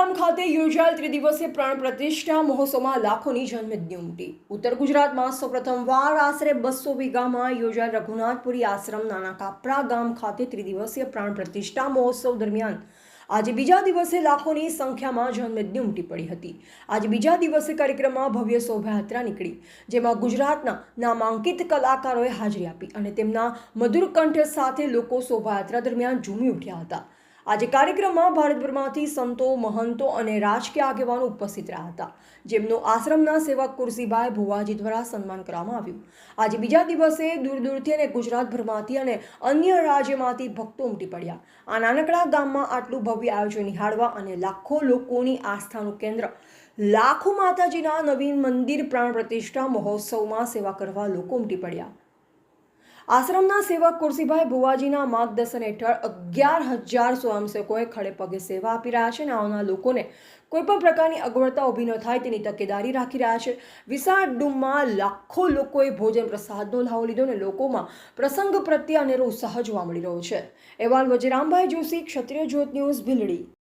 ગામ ખાતે યોજાયેલ ત્રિદિવસીય પ્રાણ પ્રતિષ્ઠા મહોત્સવમાં લાખોની જન્મદિની ઉમટી. ઉત્તર ગુજરાતમાં સૌપ્રથમવાર આશરે બસો વીઘામાં યોજાયેલ રઘુનાથપુરી આશ્રમ નાના કાપરા ગામ ખાતે ત્રિદિવસીય પ્રાણ પ્રતિષ્ઠા મહોત્સવ દરમિયાન આજે બીજા દિવસે લાખોની સંખ્યામાં જન્મદિની ઉમટી પડી હતી. આજે બીજા દિવસે કાર્યક્રમમાં ભવ્ય શોભાયાત્રા નીકળી, જેમાં ગુજરાતના નામાંકિત કલાકારોએ હાજરી આપી અને તેમના મધુર કંઠ સાથે લોકો શોભાયાત્રા દરમિયાન ઝૂમી ઉઠ્યા હતા. આજે કાર્યક્રમમાં ભારતભરમાંથી સંતો, મહંતો અને રાજકીય આગેવાનો ઉપસ્થિત રહ્યા હતા. જેમનું આશ્રમના સેવક કુરસીભાઈ ભુવાજી દ્વારા સન્માન કરવામાં આવ્યું. આજે બીજા દિવસે દૂર દૂરથી અને ગુજરાતભરમાંથી અને અન્ય રાજ્યમાંથી ભક્તો ઉમટી પડ્યા. આ નાનકડા ગામમાં આટલું ભવ્ય આયોજન નિહાળવા અને લાખો લોકોની આસ્થાનું કેન્દ્ર, લાખો માતાજીના નવીન મંદિર પ્રાણ પ્રતિષ્ઠા મહોત્સવમાં સેવા કરવા લોકો ઉમટી પડ્યા. આશ્રમના સેવક કુરસીભાઈ ભુવાજીના માર્ગદર્શન હેઠળ અગિયાર હજાર સ્વયંસેવકોએ ખડે પગે સેવા આપી રહ્યા છે અને આવનાર લોકોને કોઈ પણ પ્રકારની અગવડતા ઊભી ન થાય તેની તકેદારી રાખી રહ્યા છે. વિશાળ ડૂમમાં લાખો લોકોએ ભોજન પ્રસાદનો લાવો લીધો અને લોકોમાં પ્રસંગ પ્રત્યે અનેરો ઉત્સાહ જોવા મળી રહ્યો છે. અહેવાલ વજરામભાઈ જોશી, ક્ષત્રિય જ્યોત ન્યૂઝ, ભીલડી.